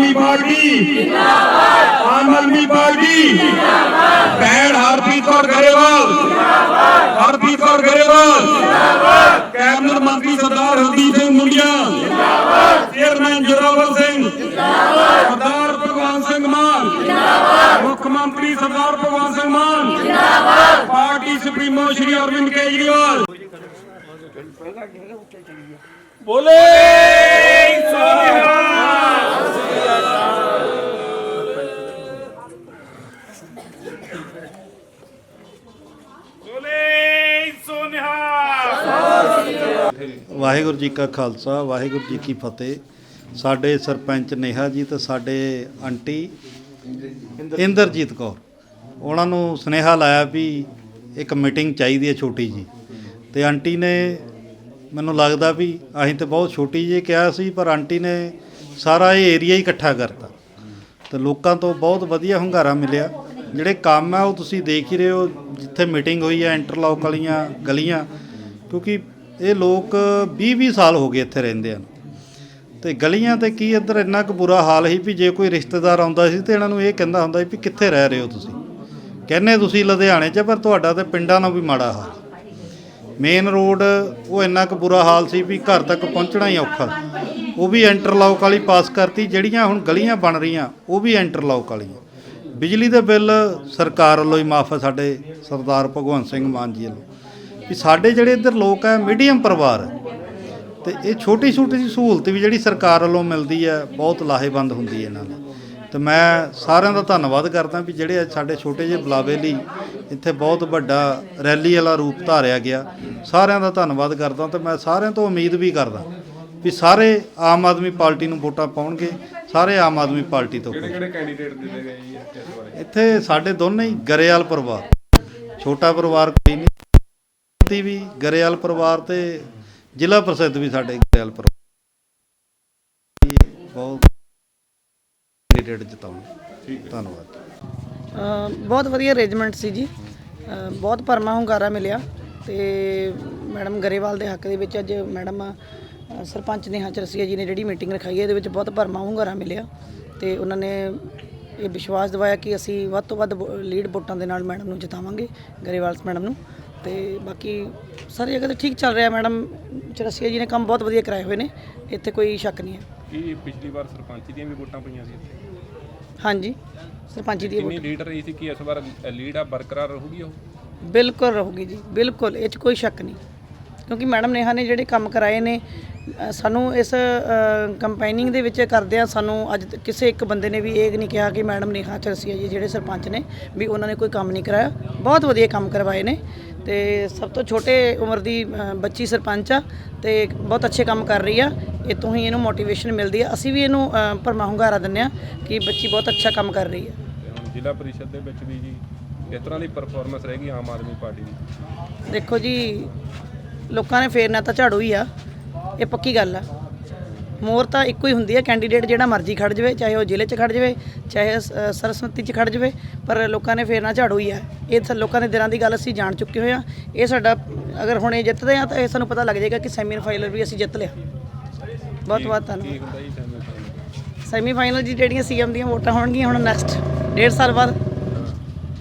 ਆਦਮੀ party ਜਿੰਦਾਬਾਦ Aam Aadmi party ਜਿੰਦਾਬਾਦ ਭੈਣ ਹਰਪ੍ਰੀਤ ਕੌਰ ਗਰੇਵਾਲ ਜਿੰਦਾਬਾਦ ਹਰਪ੍ਰੀਤ ਕੌਰ ਗਰੇਵਾਲ ਜਿੰਦਾਬਾਦ ਕੈਬਨਿਟ ਮੰਤਰੀ ਸਰਦਾਰ ਹਰਦੀਪ ਸਿੰਘ ਮੁੰਡਿਆ ਜਿੰਦਾਬਾਦ ਚੇਅਰਮੈਨ ਜੋਰਾਵਰ ਸਿੰਘ ਜਿੰਦਾਬਾਦ ਸਰਦਾਰ ਭਗਵਾਨ ਸਿੰਘ ਮਾਨ ਜਿੰਦਾਬਾਦ ਮੁੱਖ ਮੰਤਰੀ ਸਰਦਾਰ ਭਗਵਾਨ ਸਿੰਘ ਮਾਨ ਜਿੰਦਾਬਾਦ ਪਾਰਟੀ ਸੁਪਰੀਮੋ ਸ਼੍ਰੀ ਅਰਵਿੰਦ ਕੇਜਰੀਵਾਲ ਬੋਲੇ ਸੋਨਿਹਾ ਵਾਹਿਗੁਰੂ ਜੀ ਕਾ ਖਾਲਸਾ, ਵਾਹਿਗੁਰੂ ਜੀ ਕੀ ਫਤਿਹ। ਸਾਡੇ ਸਰਪੰਚ ਨੇਹਾ ਜੀ ਤੇ ਸਾਡੇ ਆਂਟੀ ਇੰਦਰਜੀਤ ਕੌਰ। ਉਹਨਾਂ ਨੂੰ ਸੁਨੇਹਾ ਲਾਇਆ ਵੀ ਇੱਕ ਮੀਟਿੰਗ ਚਾਹੀਦੀ ਹੈ ਛੋਟੀ ਜੀ ਤੇ ਆਂਟੀ ਨੇ ਮੈਨੂੰ ਲੱਗਦਾ ਵੀ ਅਸੀਂ ਤੇ ਬਹੁਤ ਛੋਟੀ ਜੀ ਕਿਹਾ ਸੀ, ਪਰ ਆਂਟੀ ਨੇ ਸਾਰਾ ਇਹ ਏਰੀਆ ਹੀ ਇਕੱਠਾ ਕਰਤਾ। ਤੇ ਲੋਕਾਂ ਤੋਂ ਬਹੁਤ ਵਧੀਆ ਹੁੰਗਾਰਾ ਮਿਲਿਆ। ਜਿਹੜੇ ਕੰਮ ਆ ਉਹ ਤੁਸੀਂ ਦੇਖ ਹੀ ਰਹੇ ਹੋ, ਜਿੱਥੇ ਮੀਟਿੰਗ ਹੋਈ ਹੈ, ਇੰਟਰਲੌਕ ਵਾਲੀਆਂ ਗਲੀਆਂ। ਕਿਉਂਕਿ ਇਹ ਲੋਕ 20-20 ਸਾਲ ਹੋ ਗਏ ਇੱਥੇ ਰਹਿੰਦੇ ਹਨ। ਤੇ ਗਲੀਆਂ ਤੇ ਕੀ ਇੱਧਰ ਇੰਨਾ ਕੁ ਬੁਰਾ ਹਾਲ ਸੀ ਵੀ ਜੇ ਕੋਈ ਰਿਸ਼ਤੇਦਾਰ ਆਉਂਦਾ ਸੀ ਤੇ ਇਹਨਾਂ ਨੂੰ ਇਹ ਕਹਿੰਦਾ ਹੁੰਦਾ ਸੀ ਵੀ ਕਿੱਥੇ ਰਹਿ ਰਹੇ ਹੋ ਤੁਸੀਂ? ਕਹਿੰਦੇ ਤੁਸੀਂ ਲੁਧਿਆਣੇ 'ਚ, ਪਰ ਤੁਹਾਡਾ ਤੇ ਪਿੰਡਾਂ ਨਾਲੋਂ ਵੀ ਮਾੜਾ ਹਾਲ। ਮੇਨ ਰੋਡ ਉਹ ਇੰਨਾ ਕੁ ਬੁਰਾ ਹਾਲ ਸੀ ਵੀ ਘਰ ਤੱਕ ਪਹੁੰਚਣਾ ਹੀ ਔਖਾ। ਉਹ ਵੀ ਇੰਟਰਲੌਕ ਵਾਲੀ ਪਾਸ ਕਰਤੀ, ਜਿਹੜੀਆਂ ਹੁਣ ਗਲੀਆਂ ਬਣ ਰਹੀਆਂ, ਉਹ ਵੀ ਇੰਟਰਲੌਕ ਵਾਲੀਆਂ। ਬਿਜਲੀ ਦੇ ਬਿੱਲ ਸਰਕਾਰ ਵੱਲੋਂ ਹੀ ਮਾਫ ਹੈ ਸਾਡੇ ਸਰਦਾਰ ਭਗਵੰਤ ਸਿੰਘ ਮਾਨ ਜੀ ਵੱਲੋਂ। ਵੀ ਸਾਡੇ ਜਿਹੜੇ ਇੱਧਰ ਲੋਕ ਹੈ ਮੀਡੀਅਮ ਪਰਿਵਾਰ ਹੈ ਤੇ ਇਹ ਛੋਟੀ ਛੋਟੀ ਜਿਹੀ ਸਹੂਲਤ ਵੀ ਜਿਹੜੀ ਸਰਕਾਰ ਵੱਲੋਂ ਮਿਲਦੀ ਹੈ ਬਹੁਤ ਲਾਹੇਵੰਦ ਹੁੰਦੀ ਹੈ ਇਹਨਾਂ ਲਈ ਤੇ ਮੈਂ ਸਾਰਿਆਂ ਦਾ ਧੰਨਵਾਦ ਕਰਦਾ ਵੀ ਜਿਹੜੇ ਸਾਡੇ ਛੋਟੇ ਜਿਹੇ ਬੁਲਾਵੇ ਲਈ ਇੱਥੇ ਬਹੁਤ ਵੱਡਾ ਰੈਲੀ ਵਾਲਾ ਰੂਪ ਧਾਰਿਆ ਗਿਆ। ਸਾਰਿਆਂ ਦਾ ਧੰਨਵਾਦ ਕਰਦਾ ਤੇ ਮੈਂ ਸਾਰਿਆਂ ਤੋਂ ਉਮੀਦ ਵੀ ਕਰਦਾ ਵੀ ਸਾਰੇ ਆਮ ਆਦਮੀ ਪਾਰਟੀ ਨੂੰ ਵੋਟਾਂ ਪਾਉਣਗੇ ਸਾਰੇ ਆਮ ਆਦਮੀ ਪਾਰਟੀ ਤੋਂ ਕਿਹੜੇ ਕਿਹੜੇ ਕੈਂਡੀਡੇਟ ਦਿੱਤੇ ਗਏ ਜੀ ਇੱਥੇ ਸਾਡੇ ਦੋਨੇ ਹੀ ਗਰੇਵਾਲ ਪਰਿਵਾਰ। ਛੋਟਾ ਪਰਿਵਾਰ ਕੋਈ ਨਹੀਂ। ਦੀ ਵੀ ਗਰੇਵਾਲ ਪਰਿਵਾਰ ਤੇ ਜ਼ਿਲ੍ਹਾ ਪ੍ਰਸਿੱਧ ਵੀ ਸਾਡੇ ਗਰੇਵਾਲ ਪਰਿਵਾਰ। ਬਹੁਤ ਕੈਂਡੀਡੇਟ ਜਿਤਾਉਣ। ਧੰਨਵਾਦ। ਬਹੁਤ ਵਧੀਆ ਅਰੇਂਜਮੈਂਟ ਸੀ ਜੀ। ਬਹੁਤ ਪਰਮਾ ਹੁੰਗਾਰਾ ਮਿਲਿਆ ਤੇ ਮੈਡਮ ਗਰੇਵਾਲ ਦੇ ਹੱਕ ਦੇ ਵਿੱਚ ਅੱਜ ਮੈਡਮ ਸਰਪੰਚ ਨੇਹਾ ਚਰਸੀਆ ਜੀ ਨੇ ਜਿਹੜੀ ਮੀਟਿੰਗ ਰਖਾਈ ਹੈ ਇਹਦੇ ਵਿੱਚ ਬਹੁਤ ਪਰਮਾ ਹੁੰਗਾਰਾ ਮਿਲਿਆ ਤੇ ਉਹਨਾਂ ਨੇ ਇਹ ਵਿਸ਼ਵਾਸ ਦਿਵਾਇਆ ਕਿ ਅਸੀਂ ਵੱਧ ਤੋਂ ਵੱਧ ਲੀਡ ਵੋਟਾਂ ਦੇ ਨਾਲ ਮੈਡਮ ਨੂੰ ਜਿਤਾਵਾਂਗੇ ਗਰੇਵਾਲ ਮੈਡਮ ਨੂੰ। ਤੇ ਬਾਕੀ ਸਾਰੀ ਜਗ੍ਹਾ ਤੇ ਠੀਕ ਚੱਲ ਰਿਹਾ ਮੈਡਮ ਚਰਸੀਆ ਜੀ ਨੇ ਕੰਮ ਬਹੁਤ ਵਧੀਆ ਕਰਾਏ ਹੋਏ ਨੇ ਇੱਥੇ ਕੋਈ ਸ਼ੱਕ ਨਹੀਂ ਹੈ। ਕੀ ਪਿਛਲੀ ਵਾਰ ਸਰਪੰਚ ਦੀਆਂ ਵੀ ਵੋਟਾਂ ਪਈਆਂ ਸੀ ਇੱਥੇ? ਹਾਂਜੀ ਸਰਪੰਚ ਦੀ ਕਿੰਨੀ ਲੀਡ ਰਹੀ ਸੀ ਕਿ ਇਸ ਵਾਰ ਲੀਡ ਆ ਬਰਕਰਾਰ ਰਹੂਗੀ ਉਹ? ਬਿਲਕੁਲ ਰਹੂਗੀ ਜੀ ਬਿਲਕੁਲ ਇਹ 'ਚ ਕੋਈ ਸ਼ੱਕ ਨਹੀਂ। ਕਿਉਂਕਿ ਮੈਡਮ ਨੇਹਾ ਨੇ ਜਿਹੜੇ ਕੰਮ ਕਰਾਏ ਨੇ ਅ, ਸਾਨੂੰ ਇਸ ਕੰਪੇਨਿੰਗ ਦੇ ਵਿੱਚ ਕਰਦਿਆਂ ਸਾਨੂੰ ਅੱਜ ਤੱਕ ਕਿਸੇ ਇੱਕ ਬੰਦੇ ਨੇ ਵੀ ਇਹ ਨਹੀਂ ਕਿਹਾ ਕਿ ਮੈਡਮ ਨੇਹਾ ਚਰਸੀਆ ਜੀ ਜਿਹੜੇ ਸਰਪੰਚ ਨੇ ਵੀ ਉਹਨਾਂ ਨੇ ਕੋਈ ਕੰਮ ਨਹੀਂ ਕਰਾਇਆ। ਬਹੁਤ ਵਧੀਆ ਕੰਮ ਕਰਵਾਏ ਨੇ। ਤੇ ਸਭ ਤੋਂ ਛੋਟੇ ਉਮਰ ਦੀ ਅ, ਬੱਚੀ ਸਰਪੰਚ ਆ ਤੇ ਬਹੁਤ ਅੱਛੇ ਕੰਮ ਕਰ ਰਹੀ ਆ। ਇਹ ਤੋਂ ਹੀ ਇਹਨੂੰ ਮੋਟੀਵੇਸ਼ਨ ਮਿਲਦੀ ਆ। ਅਸੀਂ ਵੀ ਇਹਨੂੰ ਅ, ਹੁੰਗਾਰਾ ਦਿੰਦੇ ਆ ਕਿ ਬੱਚੀ ਬਹੁਤ ਅੱਛਾ ਕੰਮ ਕਰ ਰਹੀ ਆ। ਤੇ ਹੁਣ ਜ਼ਿਲ੍ਹਾ ਪਰਿਸ਼ਦ ਦੇ ਵਿੱਚ ਵੀ ਜੀ ਇਸ ਤਰ੍ਹਾਂ ਦੀ ਪਰਫਾਰਮੈਂਸ ਰਹੇਗੀ ਆਮ ਆਦਮੀ ਪਾਰਟੀ ਦੀ। ਦੇਖੋ ਜੀ ਲੋਕਾਂ ਨੇ ਫੇਰਨਾ ਤਾਂ ਝਾੜੂ ਹੀ ਆ। ਇਹ ਪੱਕੀ ਗੱਲ ਆ। ਮੋਰ ਤਾਂ ਇੱਕੋ ਹੀ ਹੁੰਦੀ ਹੈ ਕੈਂਡੀਡੇਟ ਜਿਹੜਾ ਮਰਜ਼ੀ ਖੜ ਜਾਵੇ ਚਾਹੇ ਉਹ ਜ਼ਿਲ੍ਹੇ 'ਚ ਖੜ ਜਾਵੇ ਚਾਹੇ ਸ- ਸਰਸਵਤੀ 'ਚ ਖੜ ਜਾਵੇ ਪਰ ਲੋਕਾਂ ਨੇ ਫੇਰਨਾ ਝਾੜੂ ਹੀ ਆ। ਇਹ ਤਾਂ ਲੋਕਾਂ ਦੇ ਦਿਲਾਂ ਦੀ ਗੱਲ ਅਸੀਂ ਜਾਣ ਚੁੱਕੇ ਹੋਏ ਆ। ਇਹ ਸਾਡਾ ਅਗਰ ਹੁਣ ਇਹ ਜਿੱਤਦੇ ਆ ਤਾਂ ਇਹ ਸਾਨੂੰ ਪਤਾ ਲੱਗ ਜਾਏਗਾ ਕਿ ਸੈਮੀ ਫਾਈਨਲ ਵੀ ਅਸੀਂ ਜਿੱਤ ਲਿਆ। ਬਹੁਤ ਬਹੁਤ ਧੰਨਵਾਦ। ਜੀ ਸੈਮੀ ਫਾਈਨਲ ਜੀ ਜਿਹੜੀਆਂ ਸੀਐਮ ਦੀਆਂ ਵੋਟਾਂ ਹੋਣਗੀਆਂ ਹੁਣ ਨੈਕਸਟ ਡੇਢ ਸਾਲ ਬਾਅਦ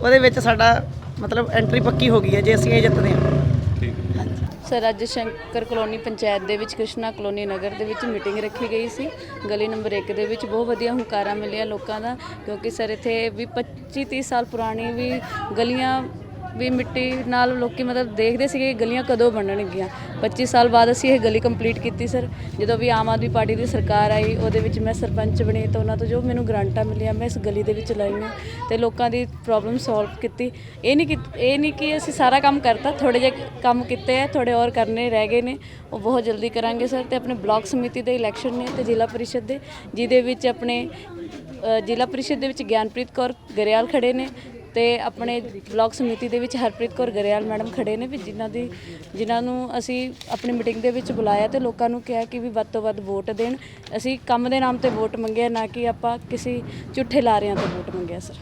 ਉਹਦੇ ਵਿੱਚ ਸਾਡਾ ਮਤਲਬ ਐਂਟਰੀ ਪੱਕੀ ਹੋ ਗਈ ਹੈ ਜੇ ਅਸੀਂ ਇਹ ਜਿੱਤਦੇ ਹਾਂ। ਠੀਕ। ਹੈ ਸਰ, ਅੱਜ ਸ਼ੰਕਰ ਕਲੋਨੀ ਪੰਚਾਇਤ ਦੇ ਵਿੱਚ, ਕ੍ਰਿਸ਼ਨਾ ਕਲੋਨੀ ਨਗਰ ਦੇ ਵਿੱਚ ਮੀਟਿੰਗ ਰੱਖੀ ਗਈ ਸੀ। ਗਲੀ ਨੰਬਰ 1 ਦੇ ਵਿੱਚ ਬਹੁਤ ਵਧੀਆ ਹੁੰਕਾਰਾ ਮਿਲਿਆ ਲੋਕਾਂ ਦਾ, ਕਿਉਂਕਿ ਸਰ, ਇੱਥੇ ਵੀ 25 30 ਸਾਲ ਪੁਰਾਣੀ ਵੀ ਗਲੀਆਂ ਵੀ ਮਿੱਟੀ ਨਾਲ ਲੋਕੀ ਮਤਲਬ ਦੇਖਦੇ ਸੀਗੇ ਕਿ ਗਲੀਆਂ ਕਦੋਂ ਬਣਨਗੀਆਂ। 25 ਸਾਲ ਬਾਅਦ ਅਸੀਂ ਇਹ ਗਲੀ ਕੰਪਲੀਟ ਕੀਤੀ ਸਰ ਜਦੋਂ ਵੀ ਆਮ ਆਦਮੀ ਪਾਰਟੀ ਦੀ ਸਰਕਾਰ ਆਈ, ਉਹਦੇ ਵਿੱਚ ਮੈਂ ਸਰਪੰਚ ਬਣੀ ਤਾਂ ਉਹਨਾਂ ਤੋਂ ਜੋ ਮੈਨੂੰ ਗ੍ਰਾਂਟਾਂ ਮਿਲੀਆਂ, ਮੈਂ ਇਸ ਗਲੀ ਦੇ ਵਿੱਚ ਲਾਈਆਂ ਤੇ ਲੋਕਾਂ ਦੀ ਪ੍ਰੋਬਲਮ ਸੋਲਵ ਕੀਤੀ। ਇਹ ਨਹੀਂ ਕਿ, ਇਹ ਨਹੀਂ ਕਿ ਅਸੀਂ ਸਾਰਾ ਕੰਮ ਕਰਤਾ ਥੋੜੇ ਜਿਹੇ ਕੰਮ ਕੀਤੇ ਆ ਥੋੜੇ ਹੋਰ ਕਰਨੇ ਰਹਿ ਗਏ ਨੇ। ਉਹ ਬਹੁਤ ਜਲਦੀ ਕਰਾਂਗੇ ਸਰ ਤੇ ਆਪਣੇ ਬਲਾਕ ਸਮਿਤੀ ਦੇ ਇਲੈਕਸ਼ਨ ਨੇ ਤੇ ਜ਼ਿਲ੍ਹਾ ਪਰਿਸ਼ਦ ਦੇ, ਜਿਹਦੇ ਵਿੱਚ ਆਪਣੇ ਜ਼ਿਲ੍ਹਾ ਪਰਿਸ਼ਦ ਦੇ ਵਿੱਚ ਗਿਆਨਪ੍ਰੀਤ ਕੌਰ ਗਰੇਵਾਲ ਖੜੇ ਨੇ ਤੇ ਆਪਣੇ ਬਲਾਕ ਸਮਿਤੀ ਦੇ ਵਿੱਚ ਹਰਪ੍ਰੀਤ ਕੌਰ ਗਰੇਵਾਲ ਮੈਡਮ ਖੜੇ ਨੇ ਵੀ ਜਿਨ੍ਹਾਂ ਦੀ ਜਿਨ੍ਹਾਂ ਨੂੰ ਅਸੀਂ ਆਪਣੀ ਮੀਟਿੰਗ ਦੇ ਵਿੱਚ ਬੁਲਾਇਆ ਤੇ ਲੋਕਾਂ ਨੂੰ ਕਿਹਾ ਕਿ ਵੀ ਵੱਧ ਤੋਂ ਵੱਧ ਵੋਟ ਦੇਣ। ਅਸੀਂ ਕੰਮ ਦੇ ਨਾਮ ਤੇ ਵੋਟ ਮੰਗਿਆ ਨਾ ਕਿ ਆਪਾਂ ਕਿਸੇ ਝੂਠੇ ਲਾਰਿਆਂ ਤੇ ਵੋਟ ਮੰਗਿਆ ਸਰ।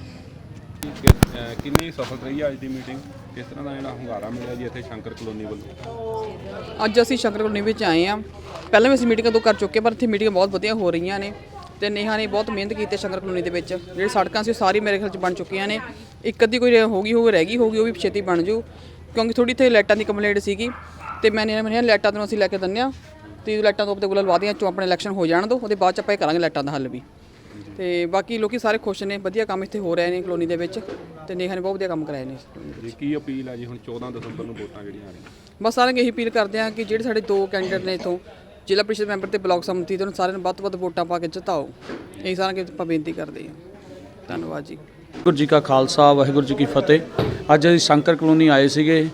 ਕਿੰਨੀ ਸਫਲ ਰਹੀ ਅੱਜ ਦੀ ਮੀਟਿੰਗ? ਕਿਸ ਤਰ੍ਹਾਂ ਦਾ ਜਿਹੜਾ ਹੁੰਗਾਰਾ ਮਿਲਿਆ ਜੀ ਇੱਥੇ ਸ਼ੰਕਰ ਕਲੋਨੀ ਵੱਲੋਂ? ਅੱਜ ਅਸੀਂ ਸ਼ੰਕਰ ਕਲੋਨੀ ਵਿੱਚ ਆਏ ਆ ਪਹਿਲਾਂ ਵੀ ਅਸੀਂ ਮੀਟਿੰਗਾਂ ਦੋ ਕਰ ਚੁੱਕੇ ਪਰ ਇੱਥੇ ਮੀਟਿੰਗਾਂ ਬਹੁਤ ਵਧੀਆ ਹੋ ਰਹੀਆਂ ਨੇ ਤੇ ਨੇਹਾ ਨੇ ਬਹੁਤ ਮਿਹਨਤ ਕੀਤੀ ਸ਼ੰਕਰ ਕਲੋਨੀ ਦੇ ਵਿੱਚ। ਜਿਹੜੀ ਸੜਕਾਂ ਸੀ ਉਹ ਸਾਰੀ ਮੇਰੇ ਖਿਆਲ ਚ ਬਣ ਚੁੱਕੀਆਂ ਨੇ। ਇੱਕ ਅੱਧੀ ਕੋਈ ਹੋ ਗਈ ਹੋਵੇ ਰਹਿ ਗਈ ਹੋਗੀ ਉਹ ਵੀ ਛੇਤੀ ਬਣ ਜੂ। ਕਿਉਂਕਿ ਥੋੜੀ ਇੱਥੇ ਲਾਈਟਾਂ ਦੀ ਕੰਪਲੇਂਟ ਸੀਗੀ ਤੇ ਮੈਂ ਨੇ ਮੈਨੂੰ ਲਾਈਟਾਂ ਤੋਂ ਅਸੀਂ ਲੈ ਕੇ ਦਿੰਦੇ ਆ ਤੇ ਲਾਈਟਾਂ ਤੋਂ ਆਪਣੇ ਕੋਲ ਲਵਾ ਦੀਆਂ ਚੋਂ ਆਪਣੇ ਇਲੈਕਸ਼ਨ ਹੋ ਜਾਣ ਦੋ ਉਹਦੇ ਬਾਅਦ ਚ ਆਪਾਂ ਇਹ ਕਰਾਂਗੇ ਲਾਈਟਾਂ ਦਾ ਹੱਲ ਵੀ। ਤੇ ਬਾਕੀ ਲੋਕੀ ਸਾਰੇ ਖੁਸ਼ ਨੇ ਵਧੀਆ ਕੰਮ ਇੱਥੇ ਹੋ ਰਹੇ ਨੇ ਕਲੋਨੀ ਦੇ ਵਿੱਚ ਤੇ ਨੇਹਾ ਨੇ ਬਹੁਤ ਵਧੀਆ ਕੰਮ ਕਰਾਏ ਨੇ। ਜੀ ਕੀ ਅਪੀਲ ਹੈ ਜੀ ਹੁਣ 14 ਦਸੰਬਰ ਨੂੰ ਵੋਟਾਂ ਜਿਹੜੀਆਂ ਆ ਰਹੀਆਂ? ਬਸ ਸਾਰਿਆਂ ਨੂੰ ਇਹੀ ਅਪੀਲ ਕਰਦੇ ਹਾਂ ਕਿ ਜਿਹੜੇ ਸਾਡੇ ਦੋ ਕੈਂਡੀਡੇਟ ਨੇ ਇਥੋਂ ਜ਼ਿਲ੍ਹਾ ਪ੍ਰੀਸ਼ਦ ਮੈਂਬਰ ਤੇ ਬਲਾਕ ਸੰਮਤੀ ਦੇ ਉਹਨਾਂ ਸਾਰਿਆਂ ਨੂੰ ਵੱਧ ਤੋਂ ਵੱਧ ਵੋਟਾਂ ਪਾ ਕੇ ਜਿਤਾਓ। ਇਹ ਸਾਰਿਆਂ ਨੂੰ ਆਪਾਂ ਬੇਨਤੀ ਕਰਦੇ ਹਾਂ। ਧੰਨਵਾਦ ਜੀ। ਵਾਹਿਗੁਰੂ ਜੀ ਕਾ ਖਾਲਸਾ, ਵਾਹਿਗੁਰੂ ਜੀ ਕੀ ਫਤਿਹ। ਅੱਜ ਅਸੀਂ ਸ਼ੰਕਰ ਕਲੋਨੀ ਆਏ ਸੀਗੇ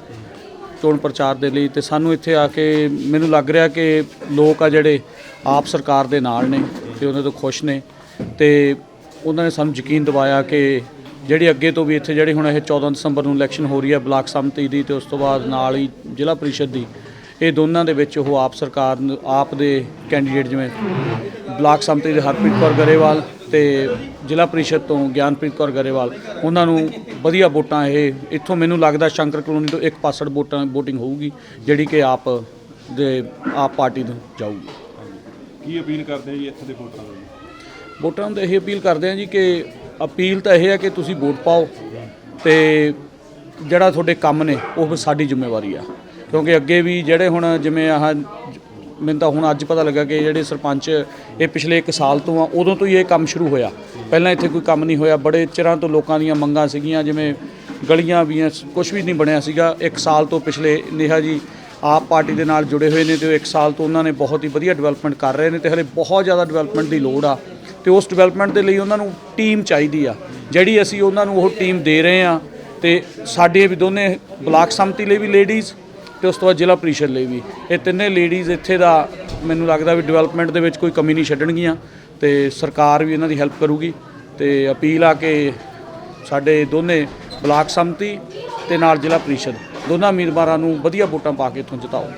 ਚੋਣ ਪ੍ਰਚਾਰ ਦੇ ਲਈ ਤੇ ਸਾਨੂੰ ਇੱਥੇ ਆ ਕੇ ਮੈਨੂੰ ਲੱਗ ਰਿਹਾ ਕਿ ਲੋਕ ਆ ਜਿਹੜੇ ਆਪ ਸਰਕਾਰ ਦੇ ਨਾਲ ਨੇ ਤੇ ਉਹਨਾਂ ਤੋਂ ਖੁਸ਼ ਨੇ ਤੇ ਉਹਨਾਂ ਨੇ ਸਾਨੂੰ ਯਕੀਨ ਦਿਵਾਇਆ ਕਿ ਜਿਹੜੀ ਅੱਗੇ ਤੋਂ ਵੀ ਇੱਥੇ ਜਿਹੜੀ ਹੁਣ ਇਹ 14 ਦਸੰਬਰ ਨੂੰ ਇਲੈਕਸ਼ਨ ਹੋ ਰਹੀ ਹੈ ਬਲਾਕ ਸੰਮਤੀ ਦੀ ਤੇ ਉਸ ਤੋਂ ਬਾਅਦ ਨਾਲ ਹੀ ਜ਼ਿਲ੍ਹਾ ਪਰਿਸ਼ਦ ਦੀ, ਇਹ ਦੋਨਾਂ ਦੇ ਵਿੱਚ ਉਹ ਆਪ ਸਰਕਾਰ ਆਪ ਦੇ ਕੈਂਡੀਡੇਟ ਜਿਵੇਂ ਬਲਾਕ ਸੰਮਤੀ ਦੇ ਹਰਪ੍ਰੀਤ ਕੌਰ ਗਰੇਵਾਲ ਤੇ ਜ਼ਿਲ੍ਹਾ ਪ੍ਰੀਸ਼ਦ ਤੋਂ ਗਿਆਨਪ੍ਰੀਤ ਕੌਰ ਗਰੇਵਾਲ ਉਹਨਾਂ ਨੂੰ ਵਧੀਆ ਵੋਟਾਂ ਇਹ ਇੱਥੋਂ ਮੈਨੂੰ ਲੱਗਦਾ ਸ਼ੰਕਰ ਕਲੋਨੀ ਤੋਂ 1% ਵੋਟਾਂ VOTING ਹੋਊਗੀ ਜਿਹੜੀ ਕਿ ਆਪ ਦੇ ਆਪ ਪਾਰਟੀ ਨੂੰ ਜਾਊਗੀ। ਕੀ ਅਪੀਲ ਕਰਦੇ ਆ ਜੀ ਇੱਥੇ ਦੇ ਵੋਟਰਾਂ ਨੂੰ? ਵੋਟਰਾਂ ਨੂੰ ਇਹ ਅਪੀਲ ਕਰਦੇ ਹਾਂ ਜੀ ਕਿ ਅਪੀਲ ਤਾਂ ਇਹ ਹੈ ਕਿ ਤੁਸੀਂ ਵੋਟ ਪਾਓ ਤੇ ਜਿਹੜਾ ਤੁਹਾਡੇ ਕੰਮ ਨੇ ਉਹ ਸਾਡੀ ਜ਼ਿੰਮੇਵਾਰੀ ਆ। ਕਿਉਂਕਿ ਅੱਗੇ ਵੀ ਜਿਹੜੇ ਹੁਣ ਜਿਵੇਂ ਆਹ ਮੈਨੂੰ ਤਾਂ ਹੁਣ ਅੱਜ ਪਤਾ ਲੱਗਾ ਕਿ ਜਿਹੜੇ ਸਰਪੰਚ ਇਹ ਪਿਛਲੇ 1 ਸਾਲ ਤੋਂ ਆ, ਉਦੋਂ ਤੋਂ ਹੀ ਇਹ ਕੰਮ ਸ਼ੁਰੂ ਹੋਇਆ। ਪਹਿਲਾਂ ਇੱਥੇ ਕੋਈ ਕੰਮ ਨਹੀਂ ਹੋਇਆ। ਬੜੇ ਚਿਰਾਂ ਤੋਂ ਲੋਕਾਂ ਦੀਆਂ ਮੰਗਾਂ ਸੀਗੀਆਂ, ਜਿਵੇਂ ਗਲੀਆਂ ਵੀ ਕੁਝ ਵੀ ਨਹੀਂ ਬਣਿਆ ਸੀਗਾ। 1 ਸਾਲ ਤੋਂ ਪਿਛਲੇ ਨੇਹਾ ਜੀ ਆਪ ਪਾਰਟੀ ਦੇ ਨਾਲ ਜੁੜੇ ਹੋਏ ਨੇ ਤੇ ਉਹ 1 ਸਾਲ ਤੋਂ ਉਹਨਾਂ ਨੇ ਬਹੁਤ ਹੀ ਵਧੀਆ ਡਿਵੈਲਪਮੈਂਟ ਕਰ ਰਹੇ ਨੇ ਤੇ ਹਲੇ ਬਹੁਤ ਜ਼ਿਆਦਾ ਡਿਵੈਲਪਮੈਂਟ ਦੀ ਲੋੜ ਆ। ਤੇ ਉਸ ਡਿਵੈਲਪਮੈਂਟ ਦੇ ਲਈ ਉਹਨਾਂ ਨੂੰ ਟੀਮ ਚਾਹੀਦੀ ਆ। ਜਿਹੜੀ ਅਸੀਂ ਉਹਨਾਂ ਨੂੰ ਉਹ ਟੀਮ ਦੇ ਰਹੇ ਆ ਤੇ ਸਾਡੇ ਵੀ ਦੋਨੇ ਬਲਾਕ ਸੰਮਤੀ ਲਈ ਵੀ ਲੇਡੀਜ਼ ਤੇ ਉਸ ਤੋਂ ਬਾਅਦ ਜ਼ਿਲ੍ਹਾ ਪ੍ਰੀਸ਼ਦ ਲਈ ਵੀ। ਇਹ ਤਿੰਨੇ ਲੇਡੀਜ਼ ਇੱਥੇ ਦਾ ਮੈਨੂੰ ਲੱਗਦਾ ਵੀ ਡਿਵੈਲਪਮੈਂਟ ਦੇ ਵਿੱਚ ਕੋਈ ਕਮੀ ਨਹੀਂ ਛੱਡਣਗੀਆਂ ਤੇ ਸਰਕਾਰ ਵੀ ਇਹਨਾਂ ਦੀ ਹੈਲਪ ਕਰੂਗੀ ਤੇ ਅਪੀਲ ਆ ਕਿ ਸਾਡੇ ਦੋਨੇ ਬਲਾਕ ਸੰਮਤੀ ਤੇ ਨਾਲ ਜ਼ਿਲ੍ਹਾ ਪ੍ਰੀਸ਼ਦ, ਦੋਨਾਂ ਉਮੀਦਵਾਰਾਂ ਨੂੰ ਵਧੀਆ ਵੋਟਾਂ ਪਾ ਕੇ ਇੱਥੋਂ ਜਿਤਾਓ।